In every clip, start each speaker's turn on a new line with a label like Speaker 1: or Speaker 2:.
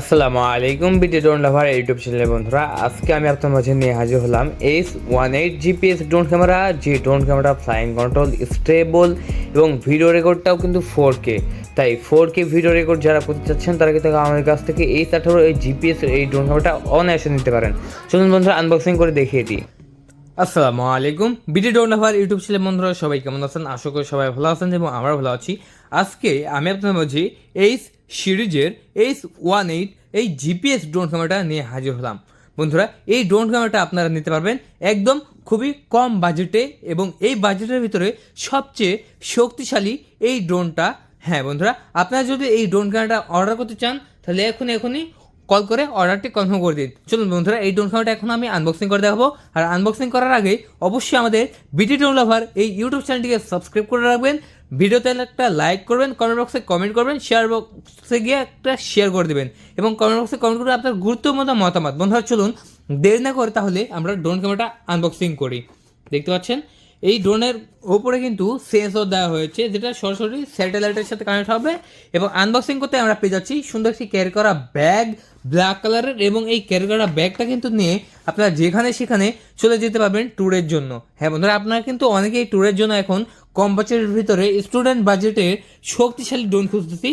Speaker 1: আসসালামু আলাইকুম বিটি ড্রোন লাভার ইউটিউব চ্যানেলের বন্ধুরা। আজকে আমি আপনার মাঝে নিয়ে হাজির হলাম H one eight GPS drone camera, যে drone camera flying control stable এবং ভিডিও রেকর্ডটাও কিন্তু ফোর কে তাই ফোর কে ভিডিও রেকর্ড যারা করতে চাচ্ছেন, তারা কিন্তু আমাদের কাছ থেকে এই আঠারো এই জিপিএস এই ড্রোন ক্যামেরাটা অনায়াসে নিতে পারেন। চলুন বন্ধুরা আনবক্সিং করে দেখিয়ে দিই। আসসালামু আলাইকুম বিটি ডোন লাভার ইউটিউব চ্যানেল বন্ধুরা, সবাই কেমন আছেন? আশা করি সবাই ভালো আছেন এবং আমরা ভালো আছি। আজকে আমি আপনাদের মাঝে এইচ সিরিজের এইচ ওয়ান এইট, এই জিপিএস ড্রোন ক্যামেরাটা নিয়ে হাজির হলাম। বন্ধুরা, এই ড্রোন ক্যামেরাটা আপনারা নিতে পারবেন একদম খুবই কম বাজেটে এবং এই বাজেটের ভিতরে সবচেয়ে শক্তিশালী এই ড্রোনটা হ্যাঁ বন্ধুরা, আপনারা যদি এই ড্রোন ক্যামেরাটা অর্ডার করতে চান, তাহলে এখন এখনই কল করে অর্ডারটি কনফার্ম করে দিন। চলুন বন্ধুরা, এই ড্রোন ক্যামেরাটা এখন আমি আনবক্সিং করে দেখাবো। আর আনবক্সিং করার আগে অবশ্যই আমাদের বিটি ড্রোন লাভার এই ইউটিউব চ্যানেলটিকে সাবস্ক্রাইব করে রাখবেন। ভিডিওতে একটা লাইক করবেন কমেন্ট বক্সে কমেন্ট করবেন শেয়ার বক্সে গিয়ে একটা শেয়ার করে দেবেন। এবং কমেন্ট বক্সে কমেন্ট করে আপনার গুরুত্বপূর্ণ মতামত। বন্ধুরা, চলুন, দেরি না করে তাহলে আমরা ড্রোন ক্যামেরাটা আনবক্সিং করি। দেখতে পাচ্ছেন? এই ড্রোনের ওপরে কিন্তু সেন্সর দেওয়া হয়েছে, যেটা সরাসরি স্যাটেলাইটের সাথে কানেক্ট হবে। এবং আনবক্সিং করতে আমরা পেয়ে যাচ্ছি সুন্দর একটি ক্যারি করা ব্যাগ ব্ল্যাক কালারের এবং এই ক্যারি করা ব্যাগটা কিন্তু নিয়ে আপনারা যেখানে সেখানে চলে যেতে পারবেন ট্যুরের জন্য। হ্যাঁ বন্ধুরা, আপনারা কিন্তু অনেকেই ট্যুরের জন্য এখন কম বাজেটের ভিতরে স্টুডেন্ট বাজেটে শক্তিশালী ড্রোন খুঁজতেছি।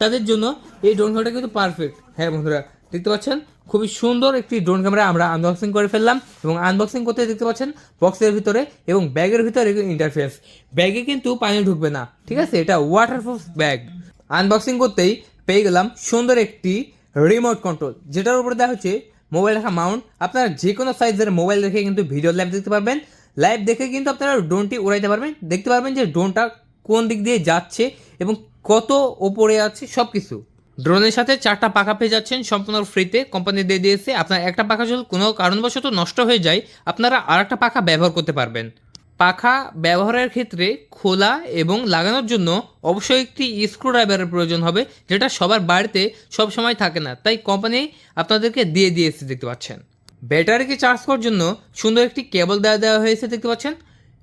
Speaker 1: তাদের জন্য এই ড্রোন ক্যামেরাটা কিন্তু পারফেক্ট হ্যাঁ বন্ধুরা, দেখতে পাচ্ছেন? খুবই সুন্দর একটি ড্রোন ক্যামেরা আমরা আনবক্সিং করে ফেললাম এবং আনবক্সিং করতে দেখতে পাচ্ছেন বক্সের ভিতরে এবং ব্যাগের ভিতরে ইন্টারফেস ব্যাগে কিন্তু পানি ঢুকবে না, ঠিক আছে? এটা ওয়াটারপ্রুফ ব্যাগ আনবক্সিং করতেই পেয়ে গেলাম সুন্দর একটি রিমোট কন্ট্রোল যেটার উপরে দেওয়া হচ্ছে মোবাইল রাখা মাউন্ট আপনারা যে কোনো সাইজের মোবাইল রেখে কিন্তু ভিডিও লাইভ দেখতে পারবেন। লাইভ দেখে কিন্তু আপনারা ড্রোনটি উড়াইতে পারবেন। দেখতে পারবেন যে ড্রোনটা কোন দিক দিয়ে যাচ্ছে এবং কত ওপরে আছে সব কিছু ড্রোনের সাথে চারটা পাখা পেয়ে যাচ্ছেন সম্পূর্ণ ফ্রিতে কোম্পানি দিয়ে দিয়েছে। আপনার একটা পাখা যদি কোনো কারণবশত নষ্ট হয়ে যায়, আপনারা আর একটা পাখা ব্যবহার করতে পারবেন। পাখা ব্যবহারের ক্ষেত্রে খোলা এবং লাগানোর জন্য অবশ্যই একটি স্ক্রু ড্রাইভারের প্রয়োজন হবে, যেটা সবার বাড়িতে সব সময় থাকে না। তাই কোম্পানি আপনাদেরকে দিয়ে দিয়েছে, দেখতে পাচ্ছেন। ব্যাটারিকে চার্জ করার জন্য সুন্দর একটি কেবল দেওয়া দেওয়া হয়েছে, দেখতে পাচ্ছেন?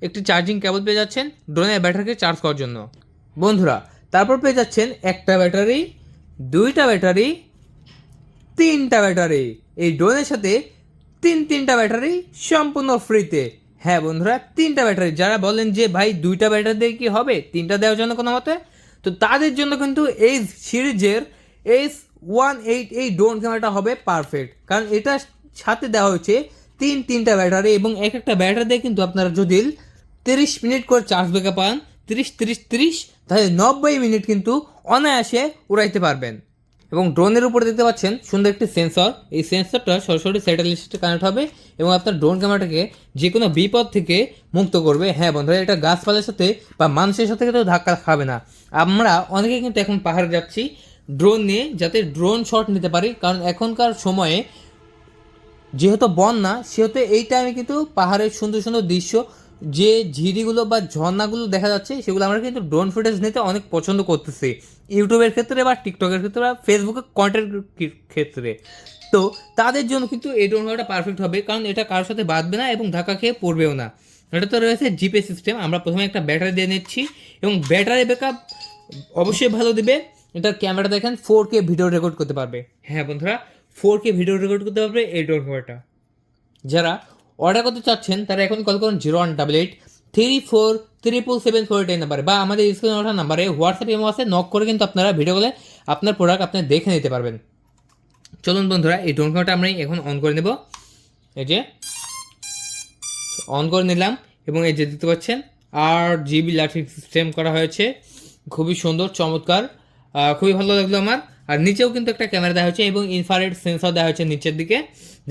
Speaker 1: একটি চার্জিং কেবল পেয়ে যাচ্ছেন ড্রোনের ব্যাটারিকে চার্জ করার জন্য। বন্ধুরা, তারপর পেয়ে যাচ্ছেন একটা ব্যাটারি, দুইটা ব্যাটারি, তিনটা ব্যাটারি। এই ড্রোনের সাথে তিন তিনটা ব্যাটারি সম্পূর্ণ ফ্রিতে। হ্যাঁ বন্ধুরা, তিনটা ব্যাটারি। যারা বলেন যে, ভাই, দুইটা ব্যাটারি দিয়ে কি হবে? তিনটা দেওয়ার জন্য কোনো মতে? তো তাদের জন্য কিন্তু এই সিরিজের এইচ ওয়ান এইট এই ড্রোন ক্যামেরাটা হবে পারফেক্ট। কারণ এটা সাথে দেওয়া হয়েছে তিন, তিনটা ব্যাটারি এবং এক একটা ব্যাটারি দিয়ে কিন্তু আপনারা যদি তিরিশ মিনিট করে চার্জ ব্যাকআপ পান, তিরিশ তিরিশ তিরিশ, তাহলে নব্বই মিনিট কিন্তু অনায়াসে উড়াইতে পারবেন। এবং ড্রোনের উপরে দেখতে পাচ্ছেন সুন্দর একটি সেন্সর এই সেন্সরটা সরাসরি স্যাটেলাইটের সাথে কানেক্ট হবে এবং আপনার ড্রোন ক্যামেরাটাকে যে কোনো বিপদ থেকে মুক্ত করবে। হ্যাঁ বন্ধুরা, এটা গাছপালার সাথে বা মানুষের সাথে কিন্তু ধাক্কা খাবে না। আমরা অনেকে কিন্তু এখন পাহাড়ে যাচ্ছি। ড্রোন নিয়ে যাতে ড্রোন শট নিতে পারি। কারণ এখনকার সময়ে যেহেতু বন্যা, সেহেতু এই টাইমে কিন্তু পাহাড়ের সুন্দর সুন্দর দৃশ্য, যে ঝিরিগুলো বা ঝর্ণাগুলো দেখা যাচ্ছে, সেগুলো আমরা কিন্তু ড্রোন ফুটেজ নিতে অনেক পছন্দ করতেছি। ইউটিউবের ক্ষেত্রে বা টিকটকের ক্ষেত্রে বা ফেসবুকে কন্টেন্ট ক্ষেত্রে। তো তাদের জন্য কিন্তু এই ড্রোন ক্যামেরাটা পারফেক্ট হবে, কারণ এটা কারোর সাথে বাঁধবে না এবং ধাক্কা খেয়ে পড়বেও না। এটা তো রয়েছে জিপে সিস্টেম আমরা প্রথমে একটা ব্যাটারি দিয়ে নিচ্ছি এবং ব্যাটারি ব্যাকআপ অবশ্যই ভালো দিবে। এটা ক্যামেরা দেখেন ফোর কে ভিডিও রেকর্ড করতে পারবে। হ্যাঁ বন্ধুরা ফোর কে ভিডিও রেকর্ড করতে পারবে এই ড্রোন ক্যামেরাটা যারা অর্ডার করতে চাচ্ছেন, তারা এখন কল করুন zero one double eight three four triple seven four eight নাম্বারে বা আমাদের স্ক্রিনে ওঠা নাম্বারে হোয়াটসঅ্যাপ এমও আছে নক করে কিন্তু আপনারা ভিডিও কলে আপনার প্রোডাক্ট আপনি দেখে নিতে পারবেন। চলুন বন্ধুরা, এই ড্রোন ক্যামেরাটা আমরা এখন অন করে নেব। এই যে অন করে নিলাম এবং এই যে দেখতে পাচ্ছেন আর জিবি লাইটিং সিস্টেম করা হয়েছে। খুবই সুন্দর, চমৎকার খুবই ভালো লাগল আমার। আর নিচেও কিন্তু একটা ক্যামেরা দেওয়া হয়েছে এবং ইনফারেড সেন্সর দেওয়া হয়েছে নিচের দিকে,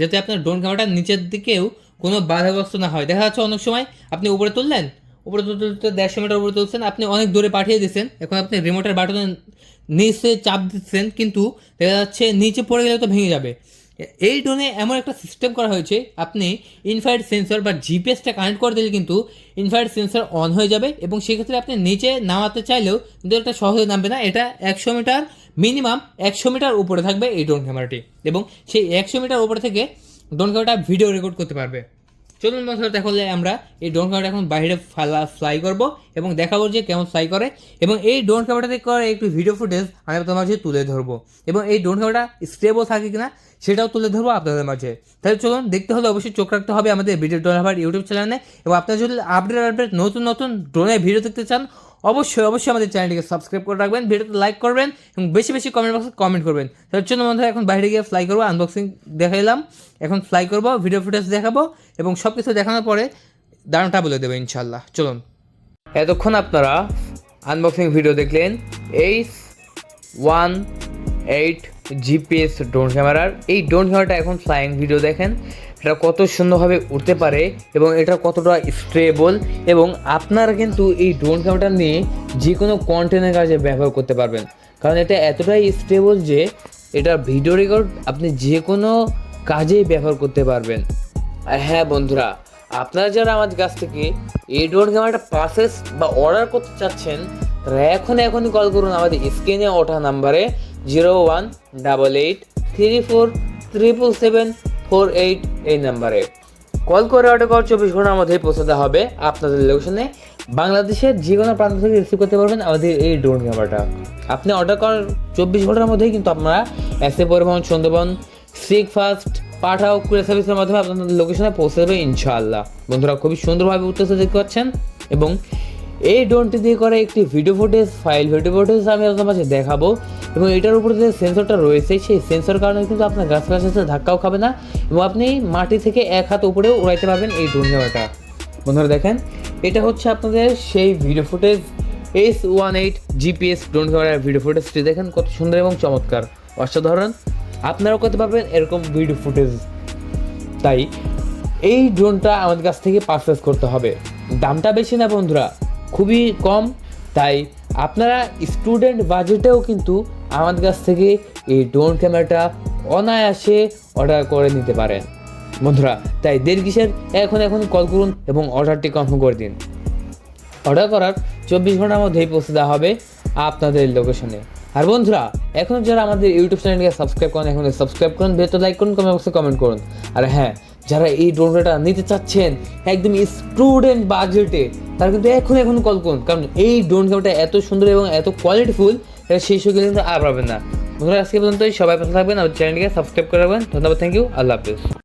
Speaker 1: যাতে আপনার ড্রোন ক্যামেরাটা নিচের দিকেও কোনো বাধাগ্রস্ত না হয়। দেখা যাচ্ছে অনেক সময় আপনি উপরে তুললেন, উপরে তুলতে তুলতে দেড়শো মিটার উপরে তুলছেন, আপনি অনেক দূরে পাঠিয়ে দিচ্ছেন এখন আপনি রিমোটের বাটনে নিচে চাপ দিচ্ছেন, কিন্তু দেখা যাচ্ছে নিচে পড়ে গেলে তো ভেঙে যাবে। এই ড্রোনে এমন একটা সিস্টেম করা হয়েছে, আপনি ইনফ্রারেড সেন্সর বা জিপিএসটা কানেক্ট করে দিলে কিন্তু ইনফ্রারেড সেন্সর অন হয়ে যাবে এবং সেক্ষেত্রে আপনি নিচে নামাতে চাইলেও কিন্তু এটা সহজে নামবে না। এটা একশো মিটার মিনিমাম একশো মিটার উপরে থাকবে এই ড্রোন ক্যামেরাটি এবং সেই একশো মিটার উপরে থেকে ড্রোন ক্যামেরাটা ভিডিও রেকর্ড করতে পারবে। চলুন বন্ধুরা, তাহলে আমরা এই ড্রোন ক্যামেরা এখন বাইরে ফালা ফ্লাই করব এবং দেখাবো যে কেমন ফ্লাই করে। এবং এই ড্রোন ক্যামেরাতে করে একটু ভিডিও ফুটেজ আমি আপনাদের মাঝে তুলে ধরবো। এবং এই ড্রোন ক্যামেরাটা স্টেবল থাকে কিনা সেটাও তুলে ধরবো আপনাদের মাঝে। তাহলে চলুন, দেখতে হলে অবশ্যই চোখ রাখতে হবে আমাদের ভিডিও ড্রোন আবার ইউটিউব চ্যানেলে এবং আপনারা যদি আপডেট আপডেট নতুন নতুন ড্রোনের ভিডিও দেখতে চান অবশ্যই অবশ্যই আমাদের চ্যানেলটিকে সাবস্ক্রাইব করে রাখবেন, ভিডিওতে লাইক করবেন এবং বেশি বেশি কমেন্ট বক্সে কমেন্ট করবেন। তার জন্য বন্ধুরা, এখন বাইরে গিয়ে ফ্লাই করব আনবক্সিং দেখাইলাম এখন ফ্লাই করব ভিডিও ফুটেজ দেখাবো এবং সব কিছু দেখানোর পরে দাঁড়াটা বলে দেবো ইনশাল্লাহ চলুন। এতক্ষণ আপনারা আনবক্সিং ভিডিও দেখলেন H one eight GPS drone ক্যামেরার এই ড্রোন ক্যামেরাটা এখন ফ্লাইং ভিডিও দেখেন। এটা কত সুন্দরভাবে উঠতে পারে এবং এটা কতটা স্ট্রেবল এবং আপনারা কিন্তু এই ড্রোন ক্যামেরাটা নিয়ে যে কোনো কন্টেন্টের কাজে ব্যবহার করতে পারবেন। কারণ এটা এতটাই স্টেবল যে এটা ভিডিও রেকর্ড আপনি যে কোনো কাজেই ব্যবহার করতে পারবেন। আর হ্যাঁ বন্ধুরা, আপনারা যারা আমাদের কাছ থেকে এই ড্রোন ক্যামেরাটা পারচেস বা অর্ডার করতে চাচ্ছেন, তারা এখন এখনই কল করুন আমাদের স্ক্রিনে ওঠা নাম্বারে zero one double eight three four triple seven four eight এই নাম্বারে। কল করে অর্ডার করার চব্বিশ ঘণ্টার মধ্যেই পৌঁছাতে হবে আপনাদের লোকেশনে বাংলাদেশের যে কোনো প্রান্ত থেকে রিসিভ করতে পারবেন আমাদের এই ড্রোন ক্যামেরাটা আপনি অর্ডার করার চব্বিশ ঘণ্টার মধ্যেই কিন্তু আপনারা এসে পরিবহন সুন্দরবন সিক ফাস্ট পাঠাও কুরিয়ার সার্ভিসের মাধ্যমে আপনাদের লোকেশনে পৌঁছে দেবে ইনশাআল্লাহ। বন্ধুরা, খুবই সুন্দরভাবে উঠতেছে দেখতে পাচ্ছেন এবং এই ড্রোনটি দিয়ে করে একটি video footage file video footage আমি আপনার মাঝে দেখাবো এবং এটার উপরে যে সেন্সরটা রয়েছে, সেই সেন্সর কারণে কিন্তু আপনার গাছ গাছের সাথে ধাক্কাও খাবে না এবং আপনি মাটি থেকে এক হাত উপরেও উড়াইতে পারবেন এই ড্রোন ক্যামেরাটা বন্ধুরা দেখেন, এটা হচ্ছে আপনাদের সেই video footage S one eight GPS drone ক্যামেরার ভিডিও ফুটেজটি দেখেন কত সুন্দর এবং চমৎকার। অসাধারণ। আপনারাও করতে পারবেন এরকম ভিডিও ফুটেজ তাই এই ড্রোনটা আমাদের কাছ থেকে পারচেস করতে হবে। দামটা বেশি না বন্ধুরা। খুবই কম। তাই আপনারা স্টুডেন্ট বাজেটেও কিন্তু আমাদের কাছ থেকে এই ড্রোন ক্যামেরাটা অনায়াসে অর্ডার করে নিতে পারেন। বন্ধুরা, তাই দেড় কিসের? এখন এখন কল করুন এবং অর্ডারটি কনফার্ম করে দিন। অর্ডার করার চব্বিশ ঘণ্টার মধ্যেই পৌঁছে দেওয়া হবে আপনাদের লোকেশনে আর বন্ধুরা, এখন যারা আমাদের ইউটিউব চ্যানেলকে সাবস্ক্রাইব করেন এখন সাবস্ক্রাইব করুন, ভেতর লাইক করুন কমেন্ট বক্সে কমেন্ট করুন। আর হ্যাঁ যারা এই ড্রোনটা নিতে চাচ্ছেন, একদম স্টুডেন্ট বাজেটে তারা কিন্তু এখন এখন কল করুন। কারণ এই ড্রোন ক্যামেরাটা এত সুন্দর এবং এত কোয়ালিটিফুল এটা শেষ হয়ে গেলে কিন্তু আর পাবেন না। আজকে পর্যন্ত সবাই পাশে থাকবেন। আমার চ্যানেলটিকে সাবস্ক্রাইব করে রাখবেন। ধন্যবাদ। থ্যাংক ইউ আল্লাহ হাফিজ।